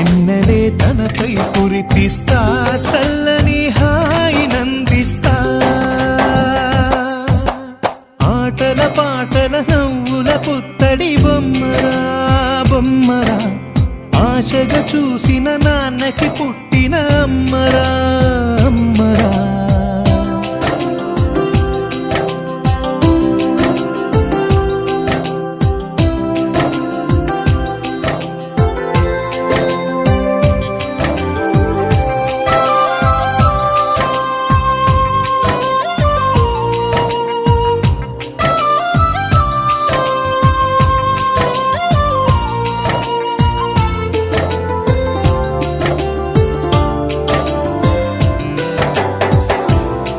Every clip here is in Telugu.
వెన్నెలే తనపై కురిపిస్తా చల్లని హాయి నందిస్తా. ఆటల పాటల నవ్వుల పుత్తడి బొమ్మరా బొమ్మరా. ఆశగా చూసిన నాన్నకి పుట్టిన అమ్మరా అమ్మరా.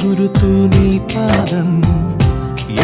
പുതുരു തൂനി പാദം.